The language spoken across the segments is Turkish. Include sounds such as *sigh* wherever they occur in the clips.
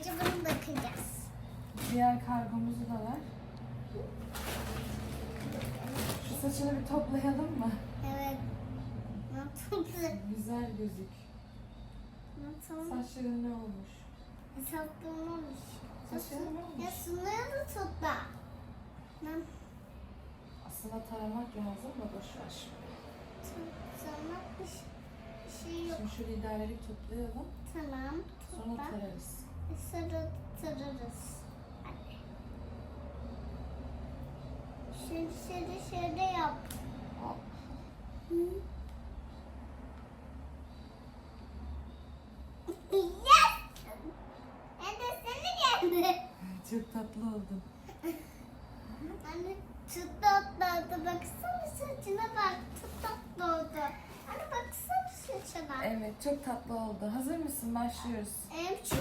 Gece bunu bakacağız. Diğer kargomuzu da ver. Şu saçını bir toplayalım mı? Evet. Nasıl? Güzel gözük. Nasıl? Saçların ne olmuş? Hesaplamamış. Saçların ne olmuş? Ya sunuyor da topla. Ben Aslında taramak lazım da boş ver. sana bir şey- bir şey yok. Şimdi şu liderleri toplayalım. Tamam. Sonra Topla. tararız. Tararız. Hadi. Şimdi şöyle şöyle yap. Yes! Hadi seni geldi. Çok tatlı oldun. Anne çok tatlı oldu. Baksana saçına bak. Çok tatlı oldu. Anne baksana saçına. Evet çok tatlı oldu. Hazır mısın? Başlıyoruz. Em, şu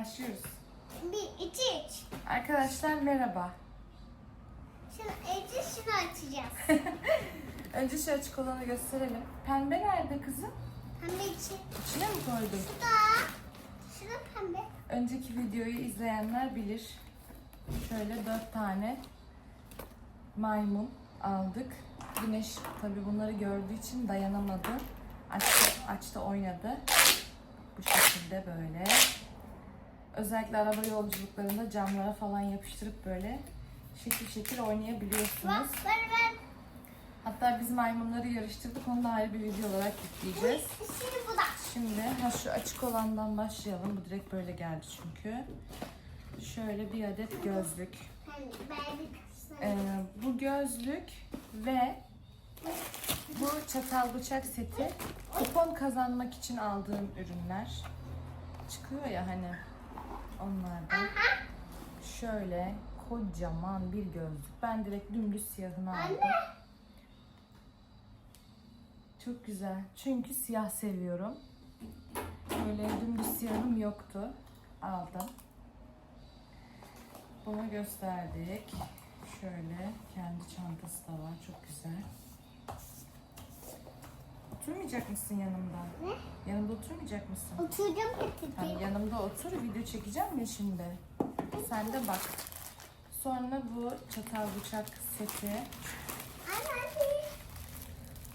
Başlıyoruz. bir iki üç. Arkadaşlar merhaba. Şimdi önce şunu açacağız. *laughs* Önce şu açık olanı gösterelim. Pembe nerede kızım? Pembe içi. İçine mi koydun? Bu da. Şuna pembe. Önceki videoyu izleyenler bilir. Şöyle dört tane maymun aldık. Güneş tabii bunları gördüğü için dayanamadı. Açtı, açtı oynadı. Bu şekilde böyle. Özellikle araba yolculuklarında camlara falan yapıştırıp böyle şekil şekil oynayabiliyorsunuz. Hatta biz maymunları yarıştırdık. Onu da ayrı bir video olarak yükleyeceğiz. Şimdi bu da. Şimdi ha şu açık olandan başlayalım. Bu direkt böyle geldi çünkü. Şöyle bir adet gözlük. Bir Ee, bu gözlük ve bu çatal bıçak seti kupon kazanmak için aldığım ürünler. Çıkıyor ya hani onlardan. Aha. Şöyle kocaman bir gözlük. Ben direkt dümdüz siyahını aldım. Anne. Çok güzel. Çünkü siyah seviyorum. Böyle dümdüz siyahım yoktu. Aldım. Bunu gösterdik. Şöyle kendi çantası da var. Çok güzel. Oturmayacak mısın yanımda? Ne? Yanımda oturmayacak mısın? Oturacağım Tamam, getirdim. yanımda otur. Video çekeceğim ya şimdi. Sen de bak. Sonra bu çatal bıçak seti.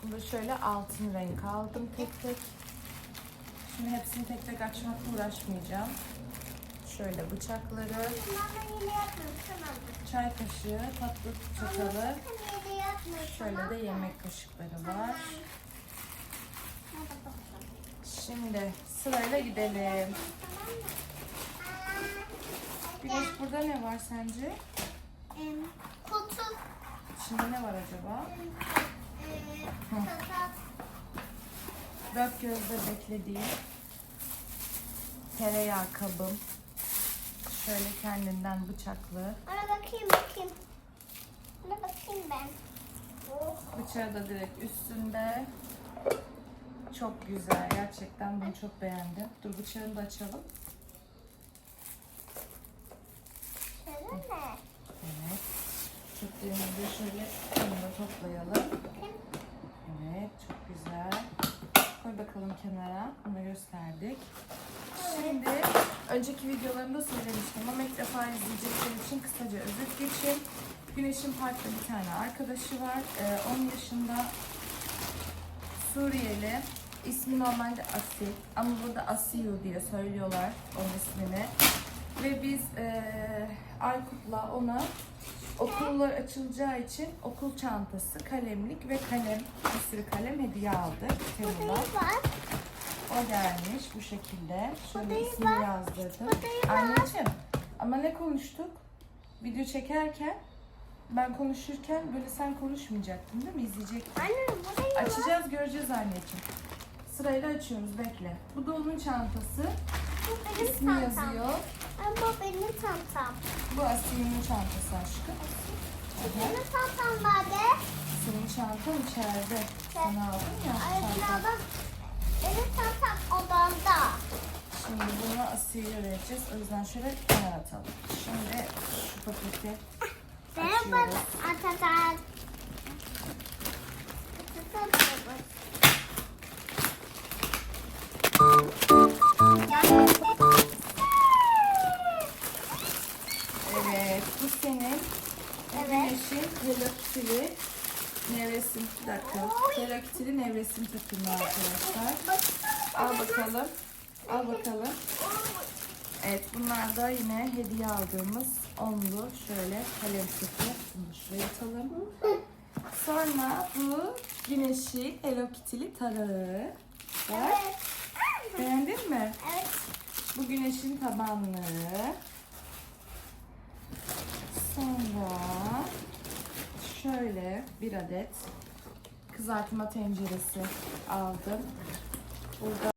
Bunu şöyle altın renk aldım tek tek. Şimdi hepsini tek tek açmakla uğraşmayacağım. Şöyle bıçakları, tamam. çay kaşığı, tatlı çatalı, şöyle tamam de yemek kaşıkları Tamam. var. Şimdi sırayla gidelim. Güneş burada ne var sence? Kutu. İçinde ne var acaba? çatal. Dört gözle beklediğim tereyağı kabım. Şöyle kendinden bıçaklı. Ana bakayım bakayım. Ana bakayım ben. Bıçağı da direkt üstünde. Çok güzel. Gerçekten bunu çok beğendim. Dur bıçağını da açalım. Şöyle mi? Evet. Çöplerimizi şöyle kenara toplayalım. Evet. Çok güzel. Koy bakalım kenara. Bunu gösterdik. Şimdi önceki videolarımda söylemiştim ama ilk defa izleyecekler için kısaca özet geçeyim. Güneş'in parkta bir tane arkadaşı var. Ee, 10 yaşında Suriyeli. İsmi normalde Asil ama burada Asiyu diye söylüyorlar onun ismini. Ve biz eee Aykut'la ona okullar açılacağı için okul çantası, kalemlik ve kalem, bir sürü kalem hediye aldık var? O gelmiş bu şekilde. Şöyle ismini yazdırdım. Anneciğim ama ne konuştuk? Video çekerken ben konuşurken böyle sen konuşmayacaktın değil mi? İzleyecektin. Anne. Açacağız göreceğiz anneciğim. Sırayla açıyoruz bekle. Bu da onun çantası. Bu benim İsmi çantam. yazıyor. Ama bu benim çantam. Bu Asiye'nin çantası aşkım. Bu benim çantam vardı. Senin çantan içeride. Sen aldın ya Ay çantan. baba. Benim çantam odamda. Şimdi bunu Asiye'ye vereceğiz. O yüzden şöyle kenara atalım. Şimdi şu paketi Merhaba açıyoruz. Evet, bu senin evet. yeşil helakitili nevresim. Bir dakika. Helakitili nevresim takımı arkadaşlar. Al bakalım. Al bakalım. Evet, bunlar da yine hediye aldığımız onlu şöyle kalem seti. Bunu şuraya atalım. Sonra bu güneşi Hello Kitty'li tarağı. Evet. Beğendin mi? Evet. Bu güneşin tabanlığı. Sonra şöyle bir adet kızartma tenceresi aldım. Burada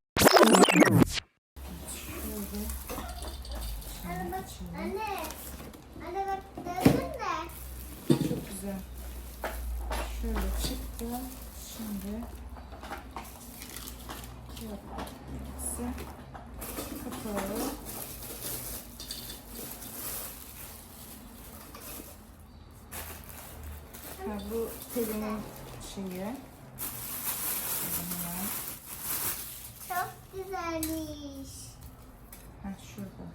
Anne bak. Anne. Anne bak gördün mü? Çok güzel. Şöyle çıktı. Şimdi ikisi kapağı. Ha, bu telinin şeyi. Hemen. Çok güzelmiş. Ha, şurada.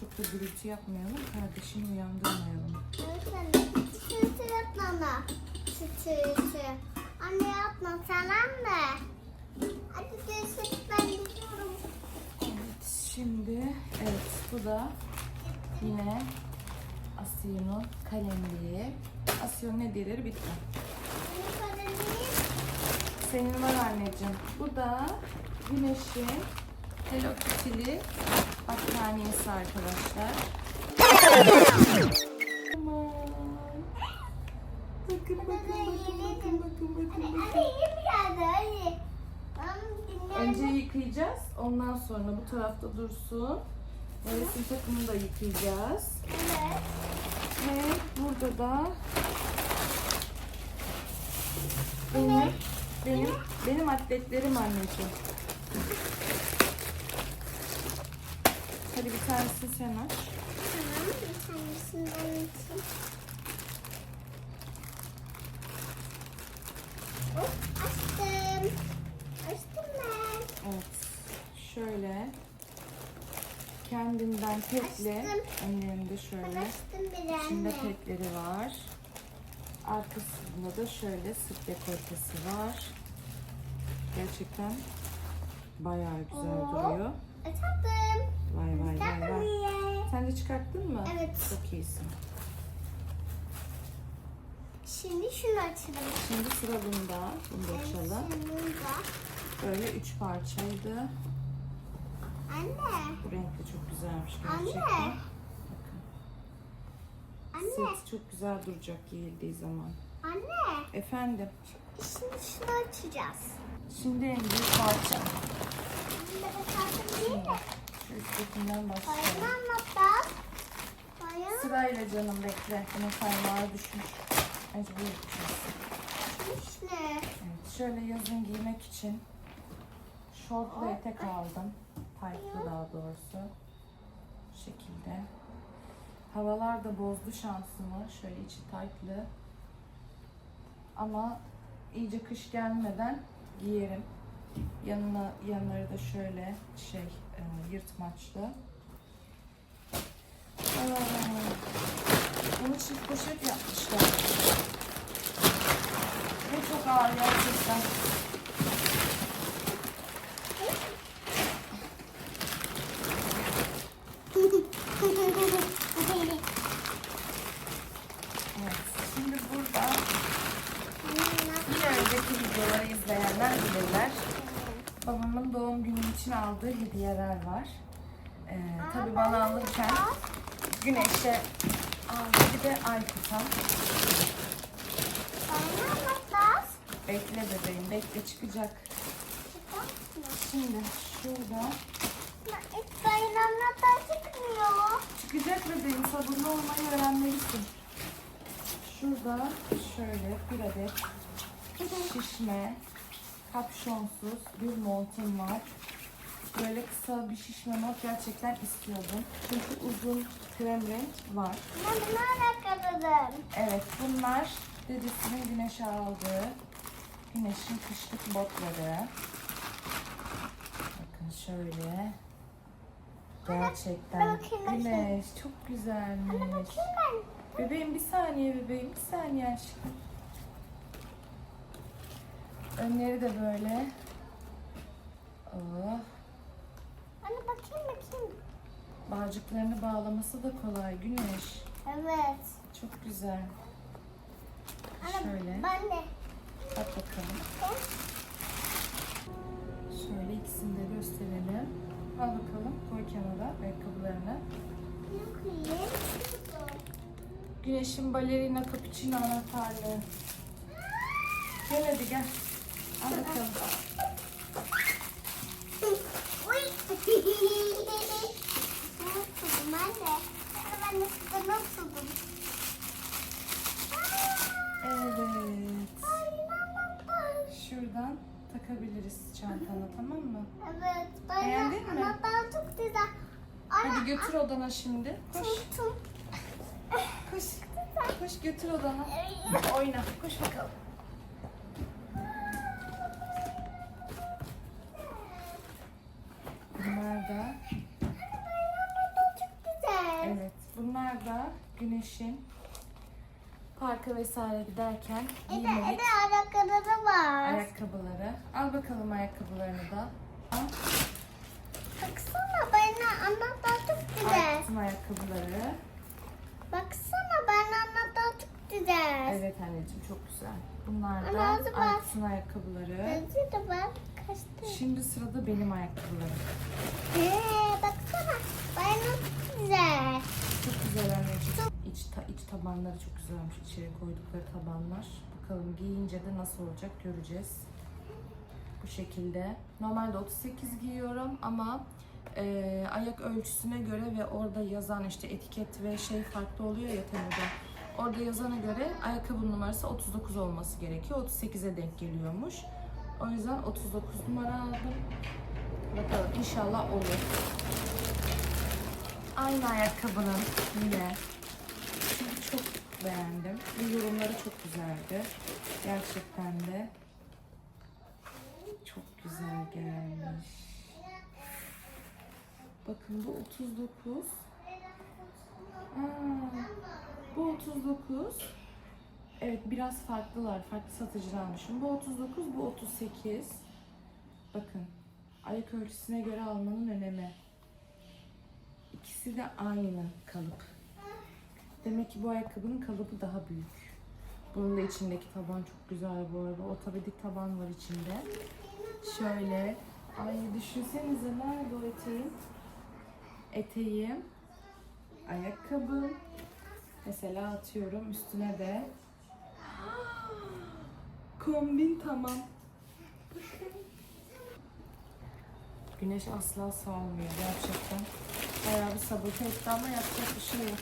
Çok da gürültü yapmayalım. Kardeşimi uyandırmayalım. Sütü yapma. Sütü. Anne yapma tamam mı? Hadi görüşürüz ben gidiyorum. Evet, şimdi evet bu da yine Asiye'nin kalemliği. Asiye'nin hediyeleri bitti. Senin var anneciğim. Bu da Güneş'in Hello Kitty'li battaniyesi arkadaşlar. Aman. Bakın bakın bakın bakın bakın bakın. bakın. Önce yıkayacağız. Ondan sonra bu tarafta dursun. Resim takımını da yıkayacağız. Evet. Ve burada da benim benim benim atletlerim anneciğim. Hadi bir tanesini sen aç. Tamam bir tanesini ben açayım. Hop açtım. Açtım ben. Evet. Şöyle kendinden Açtım. önlerinde Ben şöyle açtım bir içinde anne. petleri var. Arkasında da şöyle sık dekoltesi var. Gerçekten bayağı güzel Oo. duruyor. Açalım. Vay vay vay vay. Sen de çıkarttın mı? Evet. Çok iyisin. Şimdi şunu açalım. Şimdi sıra bunda. Bunu da açalım. Böyle üç parçaydı. Anne. Bu renk de çok güzelmiş gerçekten. Anne. Set çok güzel duracak giyildiği zaman. Anne. Efendim. Şimdi şunu açacağız. Şimdi en büyük parça. Anne bakalım değil mi? Şu üsttekinden başlayalım. anlattım. Bayram. Sırayla canım bekle. Bunun kaymağı düşmüş. Mecbur yapacağız. Ne? Evet, şöyle yazın giymek için şortlu etek aldım. Taytlı daha doğrusu. Bu şekilde. Havalar da bozdu şansımı. Şöyle içi taytlı. Ama iyice kış gelmeden giyerim. Yanına yanları da şöyle şey e, yırtmaçlı. Aa, bunu çift poşet yapmışlar. Ve çok ağır gerçekten. Evet. Şimdi burada bir önceki videoları izleyenler bilirler. Babamın doğum günü için aldığı hediyeler var. Ee, tabii bana alırken Güneş'e aldı bir de Aykut'a. Bekle bebeğim, bekle çıkacak. Şimdi şurada Hiç bayram anlattım çıkmıyor. çıkacak bebeğim sabırlı olmayı öğrenmelisin. Şurada şöyle bir adet *laughs* şişme, kapşonsuz bir montum var. Böyle kısa bir şişme mont gerçekten istiyordum. Çünkü uzun krem renk var. Ben bunu alakadım. Evet bunlar dedesinin güneşe aldığı güneşin kışlık botları. Bakın şöyle. Gerçekten. Güneş çok güzelmiş. Bakayım ben. Bebeğim bir saniye bebeğim bir saniye aşkım. Önleri de böyle. Oh. Anne bakayım bakayım. Bağcıklarını bağlaması da kolay Güneş. Evet. Çok güzel. Anne Şöyle. ben de. Bak bakalım. Şöyle ikisini de gösterelim. Al bakalım koy kenara ayakkabılarını. Güneşin balerina cappuccino anahtarlığı. Gel hadi gel. Al bakalım. Uy. Nasıldım anne? Ben de nasıldım? Evet. Şuradan takabiliriz çantana tamam mı? Evet. Ben Beğendin mi? Anahtar çok güzel. Anne, Hadi götür odana şimdi. Koş. Tum tum. Koş. Koş götür odana. Oyna. Koş bakalım. Bunlar da Anahtar çok güzel. evet. Bunlar da güneşin parka vesaire giderken Bir de, bir giymelik de ayakkabıda var. ayakkabıları. Al bakalım ayakkabılarını da. Al. Baksana bana anahtar çok güzel. Aykut'un ayakkabıları. Baksana bana anahtar çok güzel. Evet anneciğim çok güzel. Bunlar da Ama ağzı var. Aykut'un ayakkabıları. Gözü de var. Kaçtı. Şimdi sırada benim ayakkabılarım. Ee, baksana bana çok güzel. Çok güzel anneciğim. İç, ta, iç tabanları çok güzelmiş. İçeri koydukları tabanlar. Bakalım giyince de nasıl olacak göreceğiz. Bu şekilde. Normalde 38 giyiyorum ama e, ayak ölçüsüne göre ve orada yazan işte etiket ve şey farklı oluyor ya Temu'da. Orada yazana göre ayakkabı numarası 39 olması gerekiyor. 38'e denk geliyormuş. O yüzden 39 numara aldım. Bakalım inşallah olur. Aynı ayakkabının yine. Çok beğendim. Ve yorumları çok güzeldi. Gerçekten de çok güzel gelmiş. Bakın bu 39. Aa, bu 39. Evet biraz farklılar. Farklı satıcıdan almışım. Bu 39, bu 38. Bakın. Ayak ölçüsüne göre almanın önemi. İkisi de aynı kalıp. Demek ki bu ayakkabının kalıbı daha büyük. Bunun da içindeki taban çok güzel bu arada. Ortopedik taban var içinde. Şöyle. Ay düşünsenize nerede o eteğim? Eteğim. Ayakkabım. Mesela atıyorum üstüne de. Kombin tamam. Güneş asla salmıyor gerçekten. Bayağı bir sabote etti ama yapacak bir şey yok.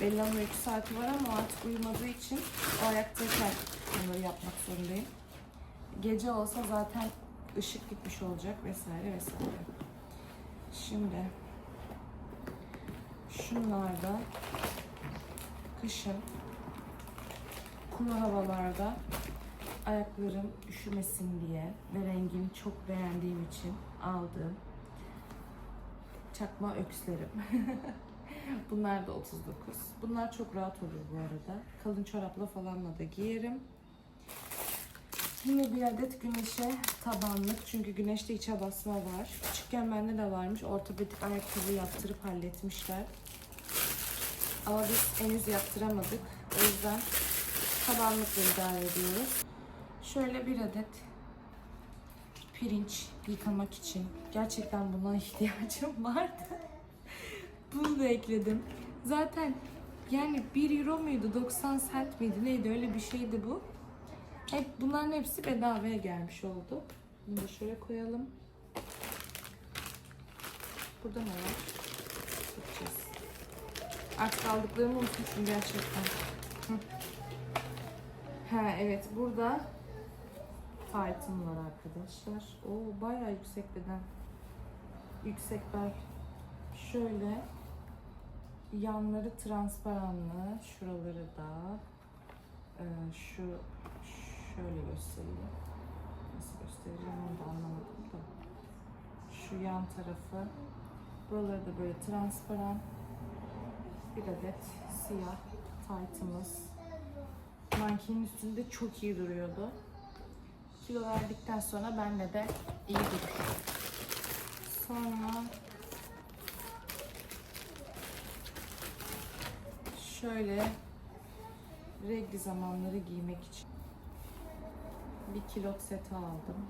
Bella'nın uyku saati var ama artık uyumadığı için o ayaktayken bunları yapmak zorundayım. Gece olsa zaten ışık gitmiş olacak vesaire vesaire. Şimdi şunlar da kışın kuru havalarda ayaklarım üşümesin diye ve rengini çok beğendiğim için aldığım çakma ökslerim. *laughs* *laughs* Bunlar da 39. Bunlar çok rahat olur bu arada. Kalın çorapla falanla da giyerim. Yine bir adet güneşe tabanlık. Çünkü güneşte içe basma var. Küçükken bende de varmış. Ortopedik ayakkabı yaptırıp halletmişler. Ama biz henüz yaptıramadık. O yüzden tabanlıkla idare ediyoruz. Şöyle bir adet pirinç yıkamak için. Gerçekten buna *laughs* ihtiyacım vardı. Bunu da ekledim. Zaten yani 1 euro muydu 90 cent miydi neydi öyle bir şeydi bu. Hep bunların hepsi bedavaya gelmiş oldu. Bunu da şöyle koyalım. Burada ne var? Bakacağız. Artık aldıklarımı unutmuşum gerçekten. Ha evet burada fight'ım var arkadaşlar. Oo bayağı yüksek beden. Yüksek bel. Şöyle yanları transparanlı, şuraları da e, şu şöyle göstereyim. Nasıl göstereceğim onu da anlamadım da. Şu yan tarafı Buraları da böyle transparan. Bir adet siyah taytımız. Mankenin üstünde çok iyi duruyordu. Kilo verdikten sonra benle de iyi duruyor. Sonra şöyle regli zamanları giymek için bir kilot seti aldım.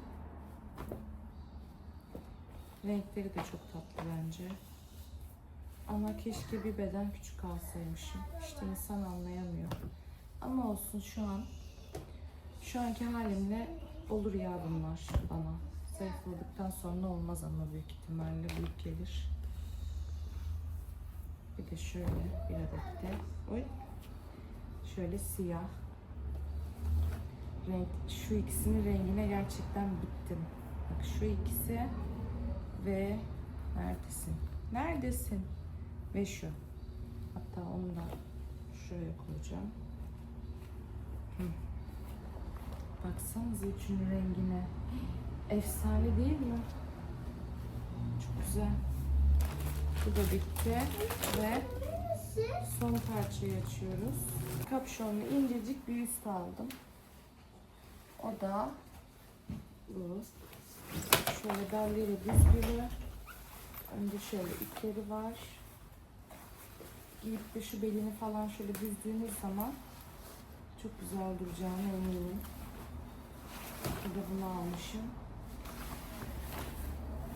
Renkleri de çok tatlı bence. Ama keşke bir beden küçük alsaymışım. İşte insan anlayamıyor. Ama olsun şu an şu anki halimle olur ya bunlar bana. Zayıfladıktan sonra olmaz ama büyük ihtimalle büyük gelir. Bir de şöyle bir adet de. Oy. Şöyle siyah. Renk, şu ikisinin rengine gerçekten bittim. Bak şu ikisi ve neredesin? Neredesin? Ve şu. Hatta onu da şuraya koyacağım. Hı. Baksanıza üçünün rengine. Efsane değil mi? Çok güzel. Bu da bitti ve son parçayı açıyoruz. Kapşonlu incecik bir üst aldım. O da bu. Şöyle belleri düzgülü. Önce şöyle ipleri var. Giyip de şu belini falan şöyle büzdüğünüz zaman çok güzel duracağına eminim. Bir de bunu almışım.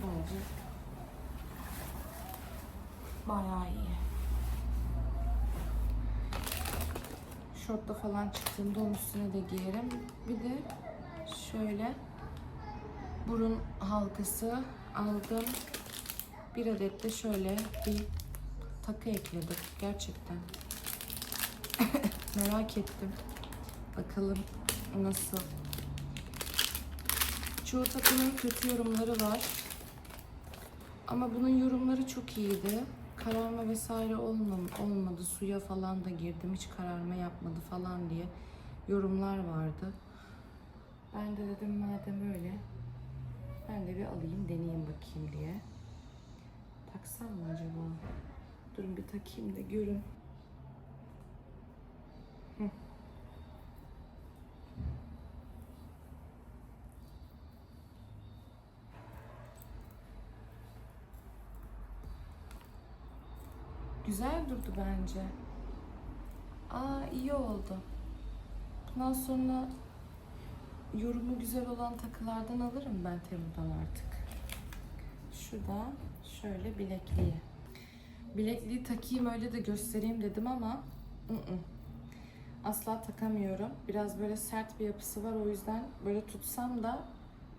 Bence bayağı iyi. Şortla falan çıktığımda onun üstüne de giyerim. Bir de şöyle burun halkası aldım. Bir adet de şöyle bir takı ekledim. Gerçekten. *laughs* Merak ettim. Bakalım nasıl. Çoğu takının kötü yorumları var. Ama bunun yorumları çok iyiydi. Kararma vesaire olmam, olmadı. Suya falan da girdim. Hiç kararma yapmadı falan diye yorumlar vardı. Ben de dedim madem öyle ben de bir alayım deneyeyim bakayım diye. Taksam mı acaba? Durun bir takayım da görün. Hı. Güzel durdu bence. Aa iyi oldu. Bundan sonra yorumu güzel olan takılardan alırım ben Temu'dan artık. Şu da şöyle bilekliği. Bilekliği takayım öyle de göstereyim dedim ama ı-ı. asla takamıyorum. Biraz böyle sert bir yapısı var o yüzden böyle tutsam da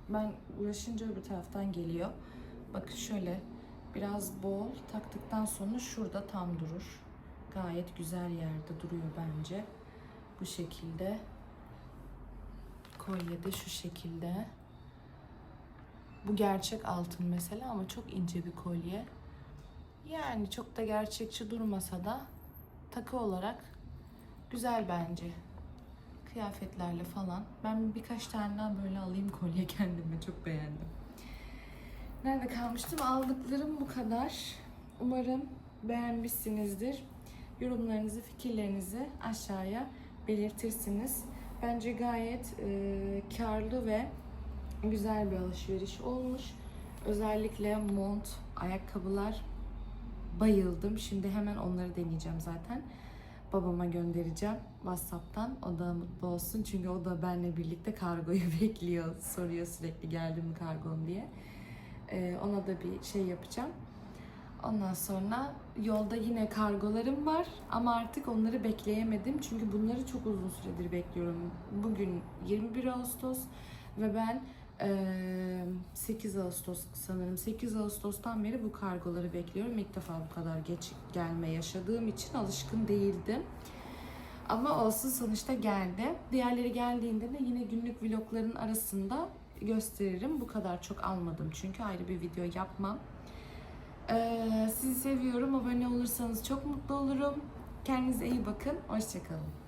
ben uğraşınca öbür taraftan geliyor. Bakın şöyle biraz bol taktıktan sonra şurada tam durur. Gayet güzel yerde duruyor bence. Bu şekilde. Kolye de şu şekilde. Bu gerçek altın mesela ama çok ince bir kolye. Yani çok da gerçekçi durmasa da takı olarak güzel bence. Kıyafetlerle falan. Ben birkaç tane daha böyle alayım kolye kendime çok beğendim. Nerede kalmıştım? Aldıklarım bu kadar. Umarım beğenmişsinizdir. Yorumlarınızı, fikirlerinizi aşağıya belirtirsiniz. Bence gayet e, karlı ve güzel bir alışveriş olmuş. Özellikle mont, ayakkabılar bayıldım. Şimdi hemen onları deneyeceğim zaten. Babama göndereceğim WhatsApp'tan. O da mutlu olsun çünkü o da benimle birlikte kargoyu *laughs* bekliyor. Soruyor sürekli geldi mi kargon diye. Ee, ona da bir şey yapacağım. Ondan sonra yolda yine kargolarım var ama artık onları bekleyemedim. Çünkü bunları çok uzun süredir bekliyorum. Bugün 21 Ağustos ve ben eee, 8 Ağustos sanırım 8 Ağustos'tan beri bu kargoları bekliyorum. İlk defa bu kadar geç gelme yaşadığım için alışkın değildim. Ama olsun sonuçta geldi. Diğerleri geldiğinde de yine günlük vlogların arasında gösteririm. Bu kadar çok almadım çünkü ayrı bir video yapmam. Ee, sizi seviyorum. Abone olursanız çok mutlu olurum. Kendinize iyi bakın. Hoşçakalın.